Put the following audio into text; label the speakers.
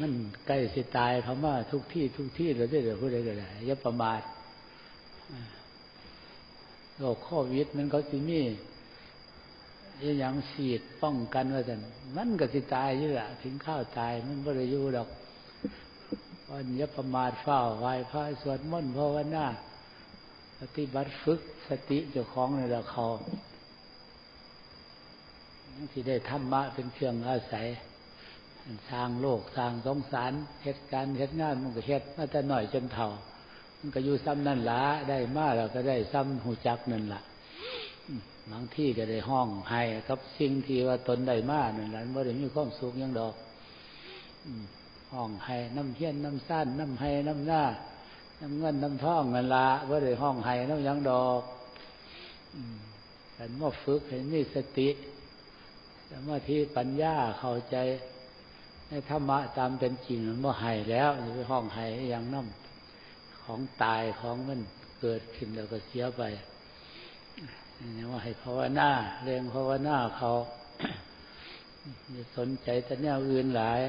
Speaker 1: มันใกล้สิตายเขามาทุกที่ทุกที่เราได้เดี๋ยวพูดได้ก็ได้อย่าประมาทโรคโควิดมันเขาสิมียังฉีดป้องกันว่าสันมันก็สิตายอยู่ละถึงข้าวตายมันบ่ได้อยู่ดอกวันย่าประมาทเฝ้าไหว้พระสวดมนต์ภาวนาปฏิบัติฝึกสติเจ้าของในละเขาที่ได้ธรรมะเป็นเครื่องอาศัย สร้างโลกสร้างสงสารเหตุการณ์เหตุงานมันก็เหตุมาแต่หน่อยจนเท่า มันก็อยู่ซ้ำนั่นละได้มาแล้วก็ได้ซ้ำหูจักนั่นละบางที่ก็ได้ห้องให้กับสิ่งที่ว่าตนได้มานั่นละไม่ได้มีความสุขยังดอกห้องให้น้ำเพี้ยนน้ำสั้นน้ำให้น้ำหน้าน้ำเงินน้ำทองเงินละว่าได้ห้องให้น้ำยังดอกกันว่าฝึกเห็นมีสติสมาธิปัญญาเข้าใจ ในธรรมะตามเป็นจริงมันว่าให้แล้วจะไปห้องให้ยังน้ำของตายของมันเกิดขึ้นแล้วก็เสียไปนี่ว่าให้ภาวนาเรียงภาวนาเขาสนใจแต่แนวอื่นหลาย